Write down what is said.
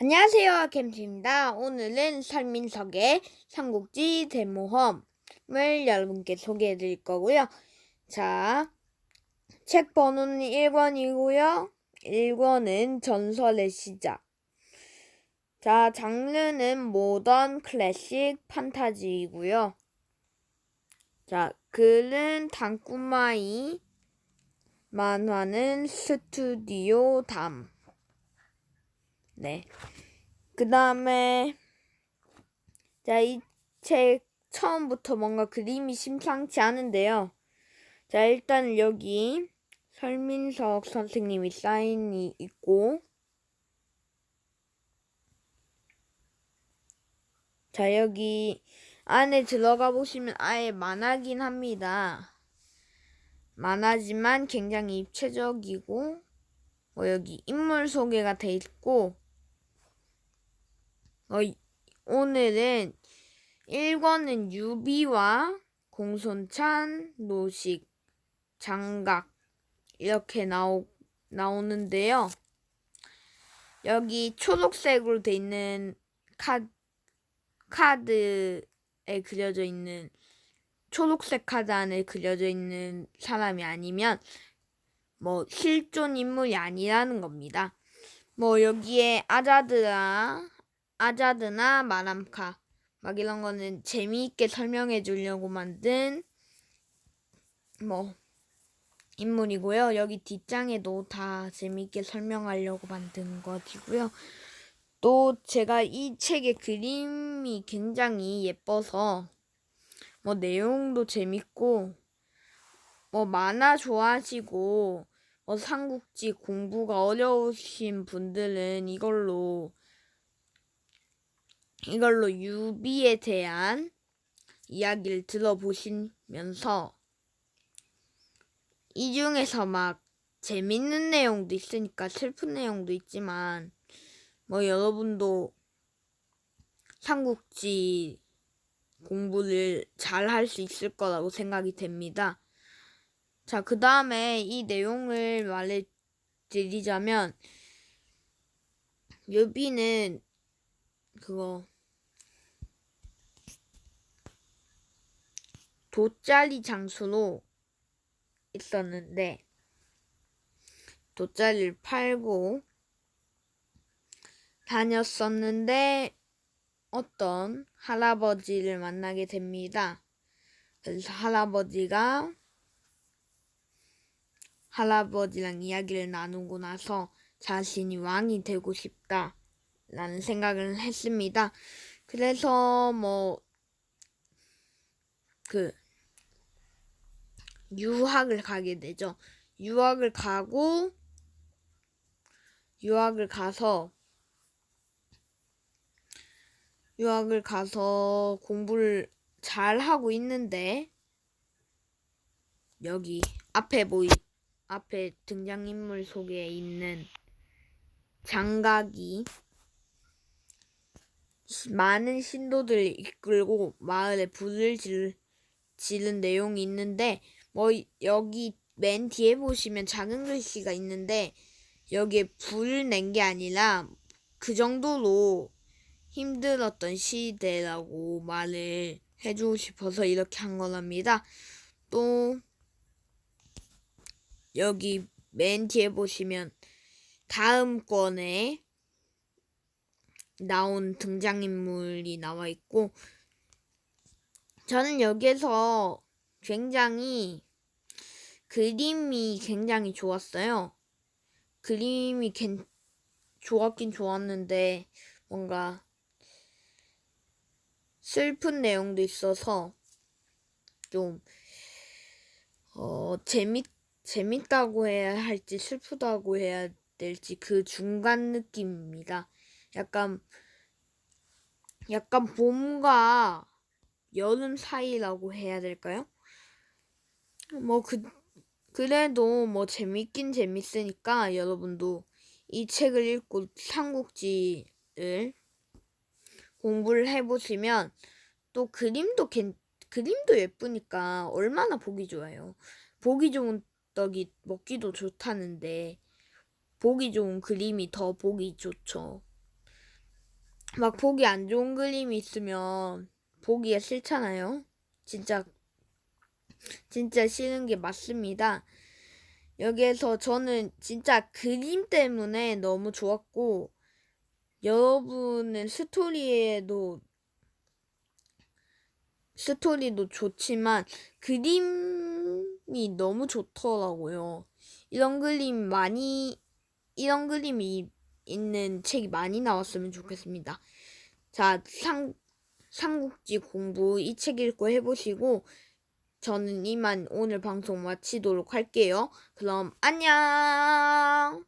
안녕하세요, 캠치입니다. 오늘은 설민석의 삼국지 대모험을 여러분께 소개해 드릴 거고요. 자, 책 번호는 1권이고요. 1권은 전설의 시작. 자, 장르는 모던, 클래식, 판타지이고요. 자, 글은 당꾸마이, 만화는 스튜디오 담. 네. 그 다음에, 자, 이 책 처음부터 뭔가 그림이 심상치 않은데요. 자, 일단 여기 설민석 선생님이 사인이 있고, 자, 여기 안에 들어가 보시면 아예 만화긴 합니다. 만화지만 굉장히 입체적이고, 뭐 여기 인물 소개가 돼 있고, 어, 오늘은 1권은 유비와 공손찬, 노식, 장각 이렇게 나오, 나오는데요. 여기 초록색으로 돼 있는 카, 카드에 그려져 있는 초록색 카드 안에 그려져 있는 사람이 아니면 뭐 실존 인물이 아니라는 겁니다. 뭐 여기에 아자드라 아자드나 마람카 막 이런 거는 재미있게 설명해 주려고 만든 뭐 인물이고요. 여기 뒷장에도 다 재미있게 설명하려고 만든 것이고요. 또 제가 이 책의 그림이 굉장히 예뻐서 뭐 내용도 재밌고 뭐 만화 좋아하시고 뭐 삼국지 공부가 어려우신 분들은 이걸로 이걸로 유비에 대한 이야기를 들어보시면서 이 중에서 막 재밌는 내용도 있으니까 슬픈 내용도 있지만 뭐 여러분도 삼국지 공부를 잘 할 수 있을 거라고 생각이 됩니다. 자, 그 다음에 이 내용을 말해드리자면 유비는 그거 돗자리 장수로 있었는데 돗자리를 팔고 다녔었는데 어떤 할아버지를 만나게 됩니다. 그래서 할아버지가 할아버지랑 이야기를 나누고 나서 자신이 왕이 되고 싶다. 라는 생각을 했습니다. 그래서 뭐, 그, 유학을 가게 되죠. 유학을 가고, 유학을 가서, 유학을 가서 공부를 잘 하고 있는데, 여기 앞에 보이, 앞에 등장인물 속에 있는 장각이 많은 신도들을 이끌고 마을에 불을 질, 지른 내용이 있는데 뭐 여기 맨 뒤에 보시면 작은 글씨가 있는데 여기에 불을 낸 게 아니라 그 정도로 힘들었던 시대라고 말을 해주고 싶어서 이렇게 한 거랍니다. 또 여기 맨 뒤에 보시면 다음 권에 나온 등장인물이 나와 있고 저는 여기에서 굉장히 그림이 굉장히 좋았어요. 그림이 괜, 좋았긴 좋았는데 뭔가 슬픈 내용도 있어서 좀 어, 재밌 재밌다고 해야 할지 슬프다고 해야 될지 그 중간 느낌입니다. 약간 약간 봄과 여름 사이라고 해야 될까요? 뭐 그 그래도 뭐 재밌긴 재밌으니까 여러분도 이 책을 읽고 삼국지를 공부를 해보시면 또 그림도 괜 그림도 예쁘니까 얼마나 보기 좋아요. 보기 좋은 떡이 먹기도 좋다는데 보기 좋은 그림이 더 보기 좋죠. 막 보기 안 좋은 그림이 있으면 보기가 싫잖아요. 진짜 진짜 싫은 게 맞습니다. 여기에서 저는 진짜 그림 때문에 너무 좋았고 여러분은 스토리에도 스토리도 좋지만 그림이 너무 좋더라고요. 이런 그림 많이 이런 그림이 있는 책이 많이 나왔으면 좋겠습니다. 자, 상 삼국지 공부 이 책 읽고 해보시고 저는 이만 오늘 방송 마치도록 할게요. 그럼 안녕.